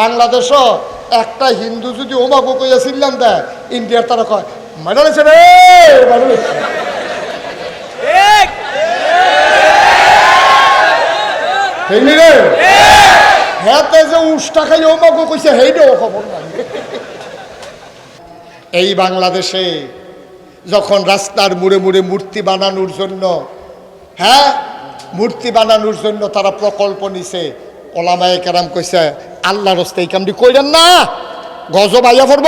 বাংলাদেশও একটা হিন্দু যদি ওমাগো কইয়া ছিলাম দেয় ইন্ডিয়ার তারা কয় মাইনালেছে রে মাইনালেছে রে। হ্যাঁ যে উষ্টা খাই ওমাগো কইছে হেইডেও খবর নাই। এই বাংলাদেশে যখন রাস্তার মুড়ে মুড়ে মূর্তি বানানোর জন্য হ্যাঁ মূর্তি বানানোর জন্য তারা প্রকল্প নিছে ওলামায়ে কেরাম কইছে আল্লাহ রস্তে এই কামটি কইলেন না। গজব আইয়া পড়ব।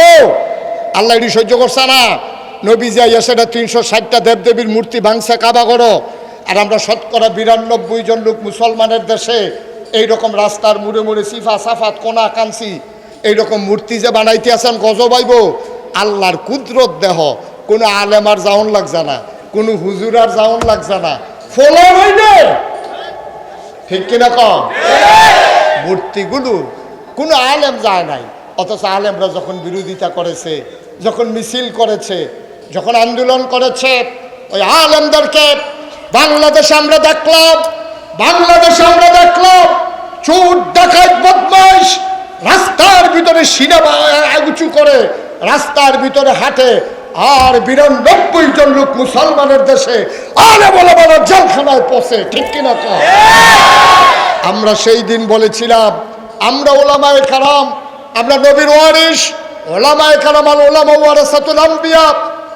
আল্লাহ এটি সহ্য করছে না। নবীজি আইয়া সেটা তিনশো ষাটটা দেবদেবীর মূর্তি ভাঙছে কাবা করো আর আমরা শতকরা বিরানব্বই জন লোক মুসলমানের দেশে এই রকম রাস্তার মুড়ে মুড়ে সিফা সাফাত কোনা কাঞ্চি এইরকম মূর্তি যে বানাইতে আছেন গজব আইব। আল্লাহর কুদরত দেহ। কোনো আলেমার জাউন লাগছে না। কোনো হুজুরার জাউন লাগছে না। ফলো ঠিক কিনা কম? মূর্তিগুলো কোনো আলেম যায় নাই। অথচ আলেমরা যখন বিরোধিতা করেছে, যখন মিছিল করেছে, যখন আন্দোলন করেছে, ওই আলেমদেরকে বাংলাদেশে আমরা দেখলাম, বাংলাদেশে আমরা দেখলাম, চোর, ডাকাত, বদমাইশ রাস্তার ভিতরে সিনেমা উঁচু করে, রাস্তার ভিতরে হাঁটে, আর বিরানব্বই জন লোক মুসলমানের দেশে আলে বলে বলে জেলখানায় পচে ঠিক কিনা আমরা সেই দিন বলেছিলাম আমরা ওলামায়ে কারাম, আমরা নবীর ওয়ারিস ওলামায়ে কারাম আর ওলামা ওয়ারাসাতুল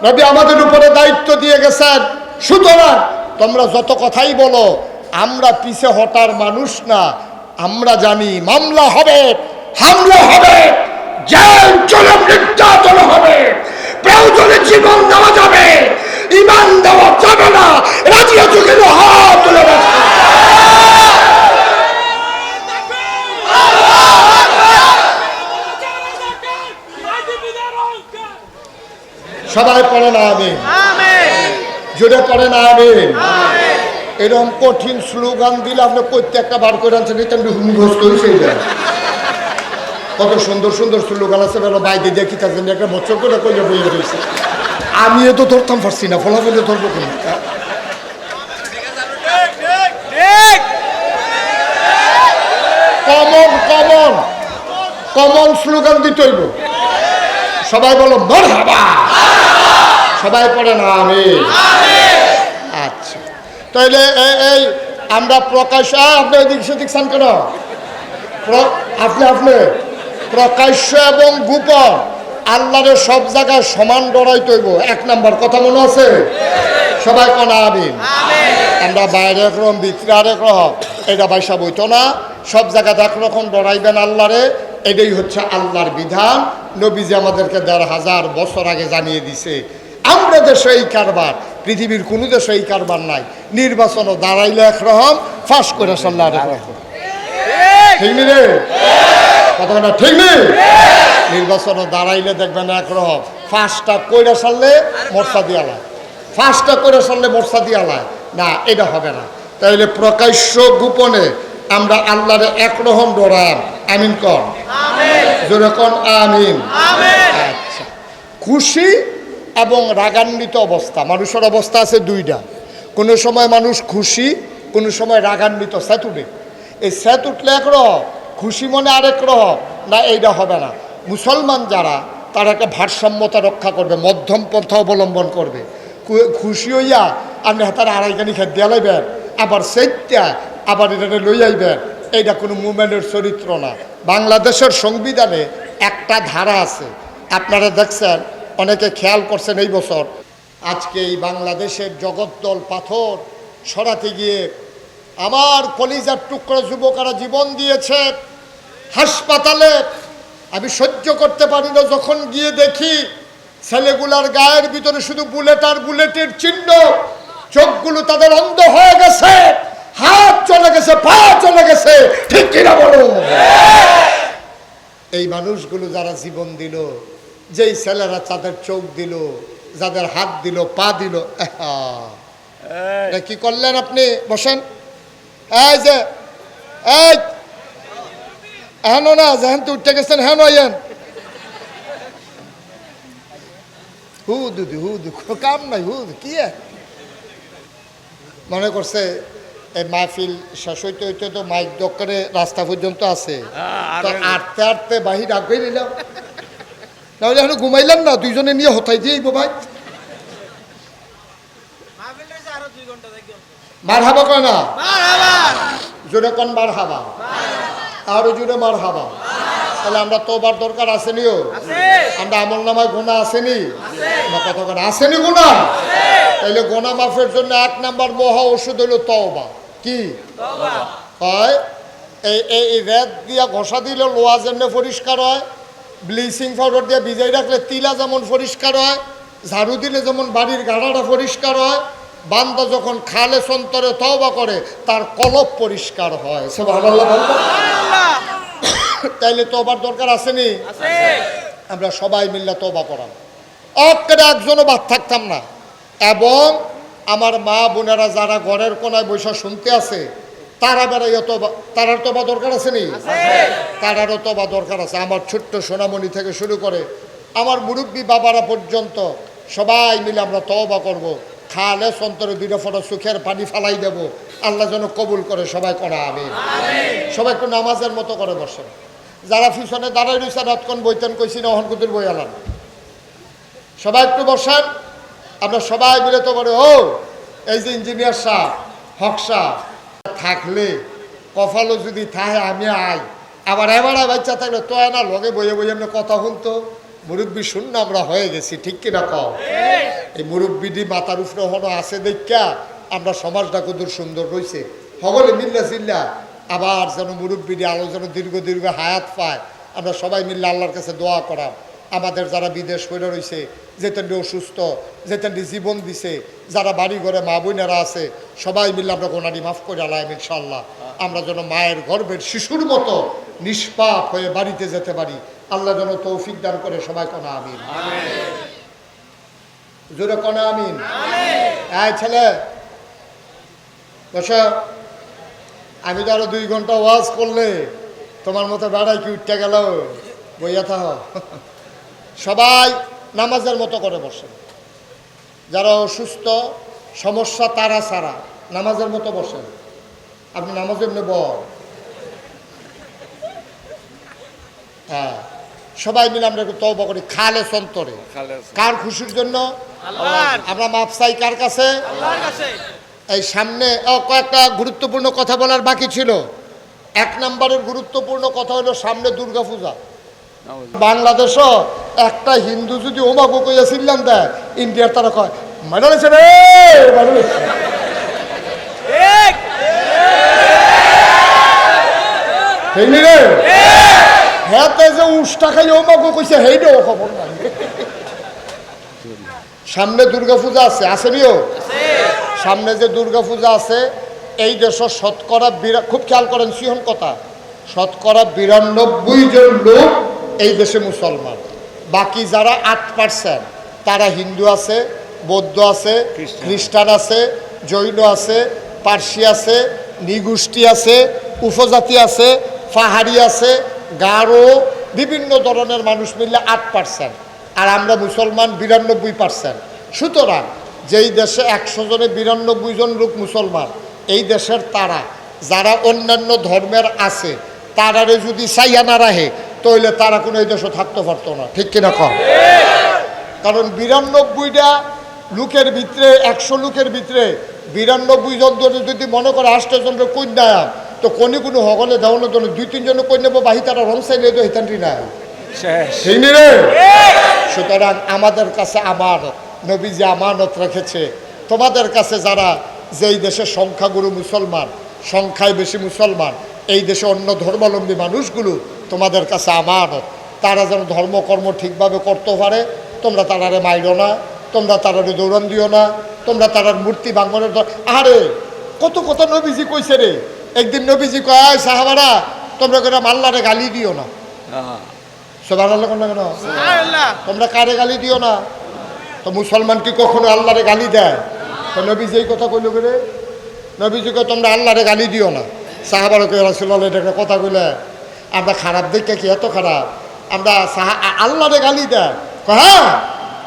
নবী আমাদের উপরে দায়িত্ব দিয়ে গেছেন। সুতরাং তোমরা যত কথাই বলো, আমরা পিছে হটার মানুষ না, আমরা জানি মামলা হবে, হামলা হবে, জেল চলে নির্যাতন হবে, প্রয়োজনে জীবন দেওয়া যাবে ইমান দেওয়া যাবে না, রাজিয়া যুগের হাত তুলে রাখা। সবাই পড়ে না আমি জোরে পড়ে না আমি এরকম কঠিন স্লোগান দিলে আপনি প্রত্যেকটা বার করে আনছেন এটা মুখস্থ হয়েছে কত সুন্দর সুন্দর স্লোগান আছে বেলো বাইরে দেখি থাকেন একটা বছর করে কইলে বইয়ে রয়েছে। আমি এ তো ধরতাম পারছি না ফলাফলে ধরবো কেন? কমন কমন কমন স্লোগান দিতে হইব। সবাই বলো মরহাবা। সবাই পড়ে না আমি আচ্ছা। তাইলে এই- এই আমরা প্রকাশ্য আহ, আপনি এদিক সেদিক চান কেন আপনি আপনি। প্রকাশ্য এবং গোপন আল্লাহরের সব জায়গায় সমান ডরাই তৈব। এক নাম্বার কথা মনে আছে? সবাই কনা আমিন। আমরা বাইরে একরকম ভিতরে আরেক রকম। এটা বাইসা বইতো না। সব জায়গাতে একরকম ডরাইবেন আল্লাহরে। এটাই হচ্ছে আল্লাহর বিধান। নবীজি আমাদেরকে দেড় হাজার বছর আগে জানিয়ে দিছে। আমরা দেশে এই কারবার পৃথিবীর কোনো দেশে এই কারবার নাই। নির্বাচনও দাঁড়াইলে একরকম ফাঁস করে সাল্লাহ ঠিক নি রে? কথাটা ঠিক নেই নির্বাচনও দাঁড়াইলে দেখবেন একরকম ফাঁসটা কইরা সারলে মর্সা দিয়ালায় ফাঁসটা করে সারলে মর্সা দিয়ালায় না এটা হবে না। তাইলে প্রকাশ্য গোপনে আমরা আল্লাহরে একরকম ডরাম। আমিন কর জোরে কন আমিন। আচ্ছা। খুশি এবং রাগান্বিত অবস্থা। মানুষের অবস্থা আছে দুইটা। কোনো সময় মানুষ খুশি, কোনো সময় রাগান্বিত, স্যাত উঠে। এই স্যাত উঠলে একরকম খুশি মনে আরেক রহ, না এইটা হবে না। মুসলমান যারা, তারা একটা ভারসাম্যতা রক্ষা করবে, মধ্যম পন্থা অবলম্বন করবে। খুশি হইয়া আপনি হাতার আড়াইখানি খেত দিয়া লাইবেন, আবার সেইটা আবার এটা লই আইবেন। এইটা কোনো মুভমেন্টের চরিত্র না। বাংলাদেশের সংবিধানে একটা ধারা আছে। আপনারা দেখছেন অনেকে খেয়াল করছেন এই বছর। আজকে এই বাংলাদেশের জগদ্দল পাথর সরাতে গিয়ে আমার কলিজার টুকরো যুবকরা জীবন দিয়েছে। হাসপাতালে আমি সহ্য করতে পারি না, যখন গিয়ে দেখি ছেলেগুলার গায়ের ভিতরে শুধু বুলেট আর বুলেটের চিহ্ন, চোখগুলো তাদের অন্ধ হয়ে গেছে, হাত চলে গেছে, পা চলে গেছে, ঠিক কিনা বলো এই মানুষগুলো যারা জীবন দিল যেই ছেলেরা তাদের চোখ দিল যাদের হাত দিল পা দিল কি করলেন আপনি? বসেন। এই যে এই। হেন না যেহেন তো উঠতে গেছেন হেন আইয়েন হু দুদি হু দু কাম নাই হু কি মনে করছে এই মাহফিল শেষ হইতে হইতে তো মাইক দোকানে রাস্তা পর্যন্ত আছে। তো আটতে আটতে বাহির আগে নিলাম। তাহলে এখন ঘুমাইলাম না দুইজনে নিয়ে হতাই দিয়ে ভাই। মার হাবা কয় না? জোরে কন মার হাবা আরও জোরে মার হাবা তাহলে আমরা তোবার দরকার আসেনিও আমরা আমল নামায় গোনা আসেনি না? কত করে আসেনি গোনা তাইলে গোনা মাফের জন্য এক নাম্বার মহা ওষুধ হলো তওবা। কি? হয় এই এই রেত দিয়া ঘষা দিলে লোহা যেমনি পরিষ্কার হয় ব্লিচিং পাউডার দিয়ে ভিজাই রাখলে তিলা যেমন পরিষ্কার হয় ঝাড়ু দিলে যেমন বাড়ির গাড়াটা পরিষ্কার হয় বান্দা যখন খালে সন্তরে তওবা করে তার কলব পরিষ্কার হয়। তাইলে তোবার দরকার আসেনি? আমরা সবাই মিল্লা তোবা করাম। অক্কেরে একজনও বাদ থাকতাম না। এবং আমার মা বোনেরা যারা ঘরের কোনায় বৈশা শুনতে আছে তারা বেড়াই তোবা তারার তোবা দরকার আছে নি? তারারও তোবা দরকার আছে। আমার ছোট্ট সোনামণি থেকে শুরু করে আমার মুরব্বী বাবারা পর্যন্ত সবাই মিলে আমরা তওবা করব। খালে সন্তরে দুইটা ফটো সুখের পানি ফালাই দেব। আল্লাহ যেন কবুল করে সবাই করা আমি সবাই একটু নামাজের মতো করে বসেন। যারা পিছনে দাঁড়াই রয়েছে রাতক্ষণ বইতেন কইছি না অহনকুতির বই আলান সবাই একটু বসান। আমরা সবাই মিলে তো বলে ও এই যে ইঞ্জিনিয়ার সাহ হক সাহ থাকলে কফালো যদি থাহে আমি আই। আবার এবার বাচ্চা থাকলে তো না, লগে বইয়ে বইয়ে এমনি কথা শুনতো মুরব্বী শূন্য আমরা হয়ে গেছি, ঠিক কিনা কও? এই মুরব্বিডি মাতার উপরে হনো আছে দেখা আমরা সমাজটা কত সুন্দর রয়েছে সকলে মিল্লা চিল্লা আবার যেন মুরব্বিডি আলো যেন দীর্ঘ দীর্ঘ হায়াত পায়, আমরা সবাই মিল্লা আল্লাহর কাছে দোয়া করাম। আমাদের যারা বিদেশ হয়ে রয়েছে যেতেনটি অসুস্থ, যেতেনটি জীবন দিছে, যারা বাড়ি ঘরে মা বোনেরা আছে সবাই মিলে আমরা গোনারি মাফ করে আলাম ইনশাল্লাহ আমরা যেন মায়ের গর্ভের শিশুর মতো নিষ্পাপ হয়ে বাড়িতে যেতে পারি। আল্লাহ যেন তৌফিক দান করে সবাই কোনা আমিন। জোরে কোনা আমিন। ছেলে বসো। আমি তো আরও দুই ঘণ্টা ওয়াজ করলে তোমার মতো বেড়াই কি উঠতে গেল? বইয়া থাহ সবাই নামাজের মতো করে বসে। যারা অসুস্থ সমস্যা তারা সারা নামাজের মতো বসেন আপনি নামাজের নেব হ্যাঁ। সবাই মিলে আমরা একটু তওবা করি। খালে সন্তরে। কার খুশির জন্য? আমরা মাপ চাই কার কাছে? এই সামনে ও, কয়েকটা গুরুত্বপূর্ণ কথা বলার বাকি ছিল। এক নম্বরের গুরুত্বপূর্ণ কথা হলো সামনে দুর্গা পূজা বাংলাদেশও একটা হিন্দু যদি ওমাগো কইয়া ছিলাম দেয় ইন্ডিয়ার তারা কয় মারালেছে হেইনি রে। খবর নাই। সামনে পূজা আছে আসেনিও সামনে যে দুর্গা পূজা আছে, এই দেশের শতকরা খুব খেয়াল করেন সিহন কথা। শতকরা বিরানব্বই জন লোক এই দেশে মুসলমান। বাকি যারা আট পার্সেন্ট তারা হিন্দু আছে বৌদ্ধ আছে খ্রিস্টান আছে জৈন আছে পার্সি আছে নিগোষ্ঠী আছে উপজাতি আছে পাহাড়ি আছে গারো বিভিন্ন ধরনের মানুষ মিললে আট পার্সেন্ট আর আমরা মুসলমান বিরানব্বই পার্সেন্ট সুতরাং যেই দেশে একশো জনে বিরানব্বই জন লোক মুসলমান এই দেশের তারা যারা অন্যান্য ধর্মের আছে তারারে যদি চাইয়া না রাখে তাহলে তারা কোনো এই দেশে থাকতে পারতো না। ঠিক কিনা কম কারণ বিরানব্বইটা লোকের ভিতরে একশো লোকের ভিতরে বিরানব্বই জন ধরে যদি মনে করে আষ্ট জনের কন্যা তো কোনি কোনো হগলে দেওয়ানোর জন্য দুই তিনজন কন্যা বাহি তারা রং চাইলে তো হিতান্তি না সুতরাং আমাদের কাছে আমার নবী যে আমানত রেখেছে। তোমাদের কাছে যারা যেই দেশের সংখ্যাগুরু মুসলমান সংখ্যায় বেশি মুসলমান এই দেশে অন্য ধর্মাবলম্বী মানুষগুলো তোমাদের কাছে আমানত। তারা যেন ধর্মকর্ম ঠিকভাবে করতে পারে তোমরা তারারে মাইরো না। তোমরা তারারে দৌড়ান দিও না তোমরা তারার মূর্তি দর- আরে কত কত নবীজি কইছে রে। একদিন নবীজি কয় সাহাবারা তোমরা কেন আল্লাহরে গালি দিও না? সবার আল্লাহ কোন কেন? তোমরা কারে গালি দিও না? তো মুসলমান কি কখনো আল্লাহরে গালি দেয়? তো নবীজি এই কথা কইল করে? নবীজিকে তোমরা আল্লাহরে গালি দিও না। সাহাবার কে রাসুল্লাহ এটা কথা কইলে আমরা খারাপ দেখে কি এত খারাপ? আমরা সাহা আল্লাহরে গালি দেয়। হ্যাঁ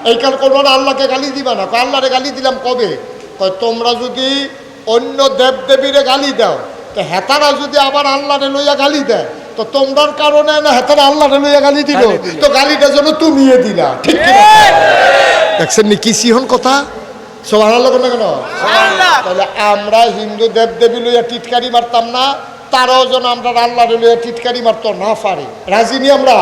এই কাল করব না আল্লাহকে গালি দিবা না। আল্লাহরে গালি দিলাম কবে? কয় তোমরা যদি অন্য দেব দেবীরে গালি দাও তো হেতারা যদি আবার আল্লাহরে লইয়া গালি দেয় তো তোমরার কারণে না হেতারা আল্লাহরে লইয়া গালি দিল? তো গালিটা যেন তুমিয়ে দিলা। ঠিক? দেখছেন নি কি সিহন কথা? সবার আল্লাহ কেন? কেন তাহলে আমরা হিন্দু দেব দেবী লইয়া টিটকারি মারতাম না তারাও যেন আমরা আল্লাহ লইয়া টিটকারি মারতো না পারে। রাজি নি আমরা?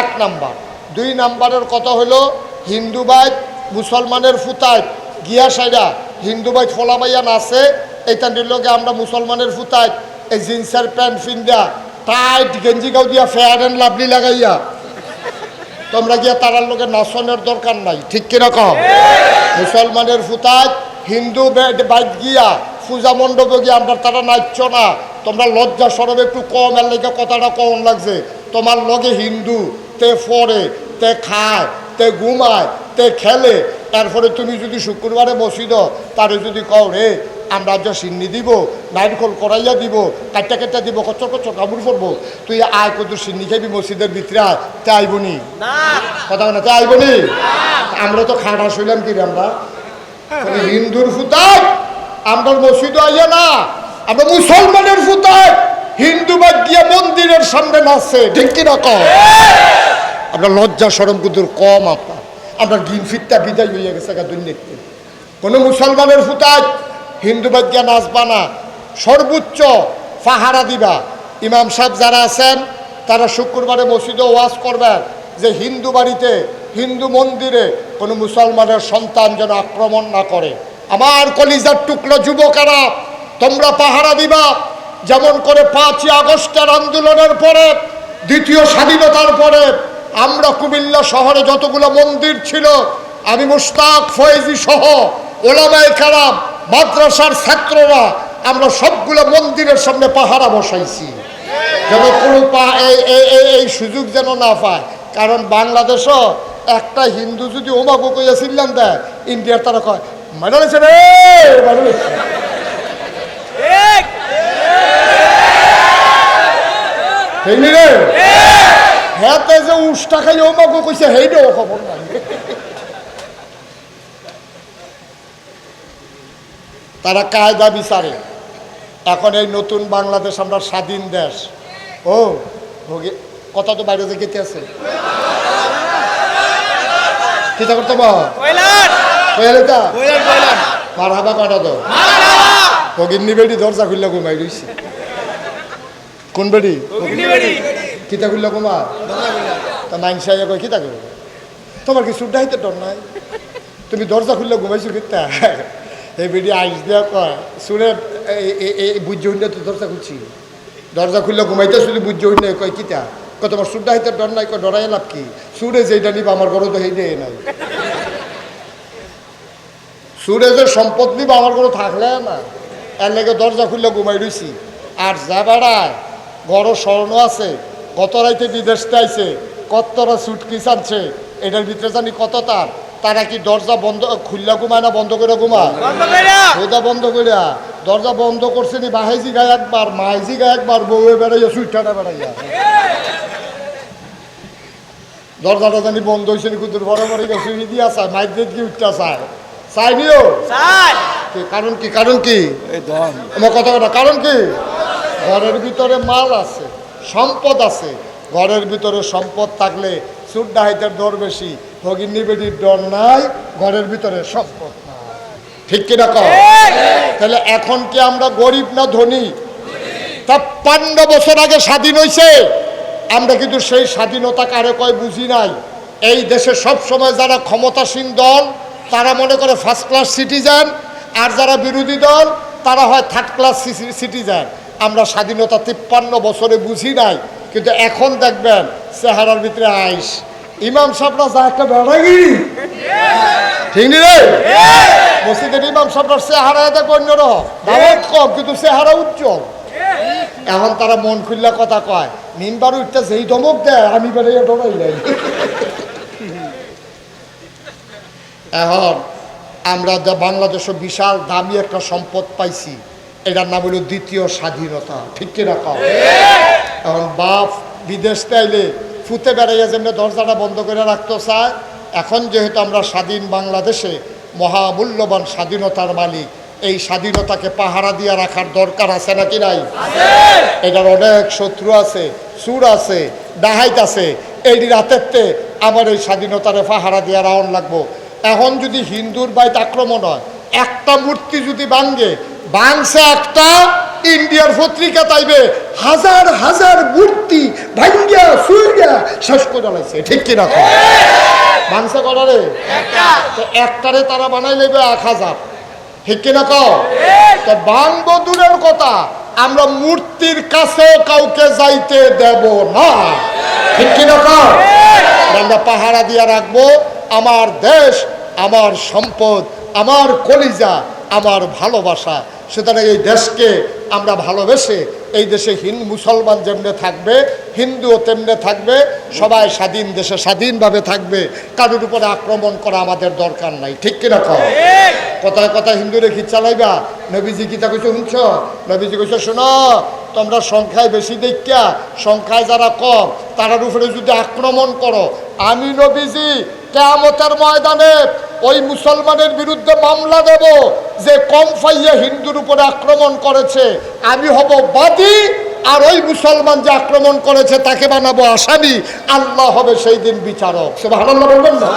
এক নাম্বার। দুই নাম্বারের কথা হলো হিন্দু বাইত, মুসলমানের ফুতায় গিয়া সাইডা হিন্দু বাইত ফলাবাইয়া নাচে এইটা নিলগে আমরা মুসলমানের ফুতায় এই জিন্সের প্যান্ট ফিন্দা টাইট গেঞ্জি গাও দিয়া ফেয়ার অ্যান্ড লাভলি লাগাইয়া। তোমরা গিয়া তারার লোকে নাচনের দরকার নাই, ঠিক কীরকম মুসলমানের ফুতায় হিন্দু বে- বাইত গিয়া পূজা মণ্ডপে গিয়া আমরা তারা নাচছ না। তোমরা লজ্জা সরবে একটু কম, এর লেগে কথাটা কম লাগছে। তোমার লগে হিন্দু, তে ফরে তে খায় তে ঘুমায় তে খেলে। তারপরে তুমি যদি শুক্রবারে বসিদ তারে যদি কও রে আমরা যে সিন্নি দিব নাইটখোল করাইয়া দিব কাটটা কাটটা দিব কচর কচর কামড় করব তুই আয় কত সিন্নি খাবি মসজিদের ভিতরে তে আইবনি কথা না তে আইবনি আমরা তো খাড়া শুইলাম কি রে আমরা? হিন্দুর ফুতায় আমরা মসজিদ আইয়া না আমরা মুসলমানের ফুতায় হিন্দু বাদ দিয়ে মন্দিরের সামনে নাচছে। ঠিক কি আমরা লজ্জা সরম কিন্তু কম আপনার। গিন ফিরটা বিদায় হইয়া গেছে দুর্নীতি কোনো মুসলমানের ফুতায় হিন্দু দিয়ে নাচবা না। সর্বোচ্চ পাহারা দিবা। ইমাম সাহেব যারা আছেন, তারা শুক্রবারে মসজিদে ওয়াজ করবেন যে হিন্দু বাড়িতে, হিন্দু মন্দিরে কোনো মুসলমানের সন্তান যেন আক্রমণ না করে। আমার কলিজার টুকরো যুবকেরা, তোমরা পাহারা দিবা। যেমন করে পাঁচই আগস্টের আন্দোলনের পরে, দ্বিতীয় স্বাধীনতার পরে আমরা কুমিল্লা শহরে যতগুলো মন্দির ছিল, আমি মুস্তাক ফয়েজি সহ ওলামায় কারাম, মাদ্রাসার ছাত্ররা, আমরা সবগুলো মন্দিরের সামনে পাহারা বসাইছি। যেন কোনো এই এই- সুযোগ যেন না পায়। কারণ বাংলাদেশও একটা হিন্দু যদি ওমাবো কইয়া সিল্লান দেয়, ইন্ডিয়ার তারা কয় মারা লেছে রে রে হ্যাঁ তে যে উষ্টা খাই ওমাগো কইছে হেইটাও খবর নাই। তারা কায়দা বিচারে। এখন এই নতুন বাংলাদেশ আমরা স্বাধীন দেশ। ও ভোগে কথা তো বাইরে থেকে আছে? কিতা করতে মার হাবা কাটা তো। ভগিন্নি বেডি দরজা খুললে ঘুমাই রইছে। কোন বেডি কিতা খুললে ঘুমা তা মাইন সাইয়া কয়, কিতা করবে তোমার কি সুড্ডা হইতে ডর নাই? তুমি দরজা খুললে ঘুমাইছো কিতা? এই বেডি আইস দিয়া কয় সুরে এই বুঝ্য হইলে তো দরজা খুলছি। দরজা খুললে ঘুমাইতে শুধু বুঝ্য হইলে কয়, কিতা? কয়, তোমার সুড্ডা হইতে ডর নাই? কয় ডরাই লাভ কি? সুরে যেটা নিবা আমার ঘরে তো হেইডে নাই। সুরে যে সম্পদ নিবা আমার কোনো থাকলে না। এর লেগে দরজা খুললে ঘুমাই রইছি। আর যা বেড়ায় ঘরও স্বর্ণ আছে কত রাইতে বিদেশ আইছে কতটা সুটকিস আনছে এটার ভিতরে জানি কত তার। তারা কি দরজা বন্ধ খুললা ঘুমায় না বন্ধ করে ঘুমায়? বন্ধ করিয়া দরজা বন্ধ করছে নি বাহাইজি গায়ে একবার মাইজি গায়ে একবার বউয়ে বেড়াইয়া সুইটাটা বেড়াইয়া। দরজাটা জানি বন্ধ হয়েছে নি কুতুর বড় বড় গেছে দিয়া চায় মাইক দিয়ে কি উঠতে চায়। চাইনিও কি কারণ কি কারণ কি? আমার কথা কথা কারণ কি? ঘরের ভিতরে মাল আছে। সম্পদ আছে। ঘরের ভিতরে সম্পদ থাকলে সুর ডাহাইতের দর বেশি ভগিনী বেটির ডর নাই ঘরের ভিতরে সম্পদ নাই। ঠিক কিনা কর তাহলে এখন কি আমরা গরিব না ধনী? ছাপ্পান্ন বছর আগে স্বাধীন হয়েছে আমরা কিন্তু সেই স্বাধীনতা কারে কয় বুঝি নাই। এই দেশে সব সময় যারা ক্ষমতাসীন দল তারা মনে করে ফার্স্ট ক্লাস সিটিজেন আর যারা বিরোধী দল তারা হয় থার্ড ক্লাস সিটিজেন আমরা স্বাধীনতা তিপ্পান্ন বছরে বুঝি নাই, কিন্তু এখন দেখবেন চেহারার ভিতরে আইস। ইমাম সাহেবরা যা একটা বেড়াগিরি ঠিক নি রে? মসজিদের ইমাম চেহারা কম, কিন্তু চেহারা উজ্জ্বল। এখন তারা মন খুললে কথা কয় মিনবার উঠতে যেই ধমক দেয়, আমি বেড়ে ডরাই নাই এখন আমরা বাংলাদেশে বিশাল দামি একটা সম্পদ পাইছি এটার নাম হলো দ্বিতীয় স্বাধীনতা। ঠিক কীরকম এখন বাপ বিদেশ চাইলে ফুতে বেড়াইয়া যেমনি দরজাটা বন্ধ করে রাখতে চায় এখন যেহেতু আমরা স্বাধীন বাংলাদেশে মহামূল্যবান স্বাধীনতার মালিক এই স্বাধীনতাকে পাহারা দিয়ে রাখার দরকার আছে নাকি নাই? এটার অনেক শত্রু আছে সুর আছে ডাহাইত আছে। এই রাতেরতে আমার এই স্বাধীনতারে পাহারা দিয়ে রাউন লাগবো। এখন যদি হিন্দুর বাইত আক্রমণ হয় একটা মূর্তি যদি ভাঙ্গে বাংসে একটা ইন্ডিয়ার পত্রিকা তাইবে হাজার হাজার মূর্তি ভাঙ্গিয়া সুইয়া শেষ করে লাইছে। ঠিক কিনা বাংসে করারে তো একটারে তারা বানাই নেবে এক হাজার। ঠিক কিনা কও? তো বাংব দূরের কথা আমরা মূর্তির কাছে কাউকে যাইতে দেব না। ঠিক কিনা কও? আমরা পাহারা দিয়া রাখব আমার দেশ আমার সম্পদ আমার কলিজা আমার ভালোবাসা সুতরাং এই দেশকে আমরা ভালোবেসে এই দেশে হিন্দু মুসলমান যেমনে থাকবে, হিন্দুও তেমনে থাকবে, সবাই স্বাধীন দেশে স্বাধীনভাবে থাকবে। কারোর উপরে আক্রমণ করা আমাদের দরকার নাই, ঠিক কিনা খাও কথায় কথায় হিন্দুরে কি চালাইবা। নবীজি গীতা কইছে শুনছ? নবীজি কইছে, শোনো, তোমরা সংখ্যায় বেশি দেখিয়া, সংখ্যায় যারা কম, তারার উপরে যদি আক্রমণ করো, আমি নবীজি কেয়ামতের ময়দানে ওই মুসলমানের বিরুদ্ধে মামলা দেব যে কম ফাইয়া হিন্দুর উপরে আক্রমণ করেছে। আমি হব বাদী আর ওই মুসলমান যে আক্রমণ করেছে তাকে বানাবো আসামি। আল্লাহ হবে সেই দিন বিচারক। সে ভালো বলবেন না?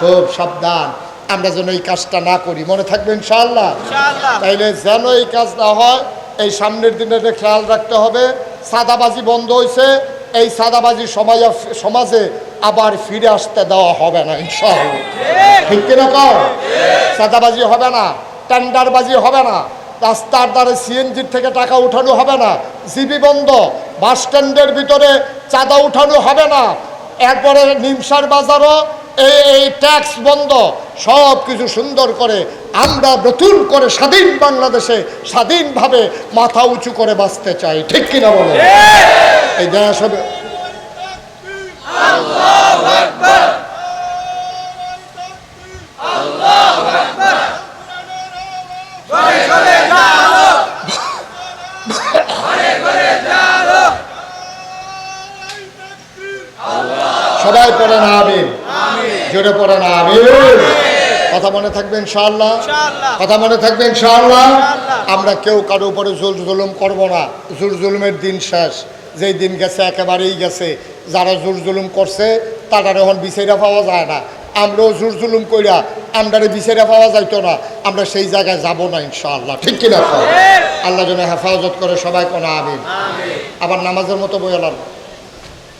খুব সাবধান। আমরা যেন এই কাজটা না করি। মনে থাকবে ইনশাআল্লাহ? তাইলে যেন এই কাজ না হয় এই সামনের দিনে খেয়াল রাখতে হবে। সাদাবাজি বন্ধ হয়েছে এই সাদাবাজি সমাজ সমাজে আবার ফিরে আসতে দেওয়া হবে না ঠিক কিনা কর সাদাবাজি হবে না, টেন্ডারবাজি হবে না, রাস্তার দ্বারে সিএনজির থেকে টাকা উঠানো হবে না, জিবি বন্ধ, বাস স্ট্যান্ডের ভিতরে চাঁদা উঠানো হবে না, এরপরে নিমসার বাজারও এই এই ট্যাক্স বন্ধ, সব কিছু সুন্দর করে আমরা নতুন করে স্বাধীন বাংলাদেশে স্বাধীনভাবে মাথা উঁচু করে বাঁচতে চাই, ঠিক কিনা বলো? এই দেশ হবে সবাই পড়ে না আমিন জোরে পড়ে না আমিন কথা মনে থাকবে ইনশাআল্লাহ? কথা মনে থাকবে ইনশাআল্লাহ? আমরা কেউ কারও উপরে জুল জুলুম করব না। জুল জুলুমের দিন শেষ। যেই দিন গেছে একেবারেই গেছে। যারা জোর জুলুম করছে তারা এখন বিচেরা পাওয়া যায় না। আমরাও জোর জুলুম কইরা আমরারে বিচেরা পাওয়া যাইতো না। আমরা সেই জায়গায় যাব না ইনশাআল্লাহ। ঠিক কিনা? আল্লাহ যেন হেফাজত করে সবাই কোনো আমিন। আবার নামাজের মতো বই আলাম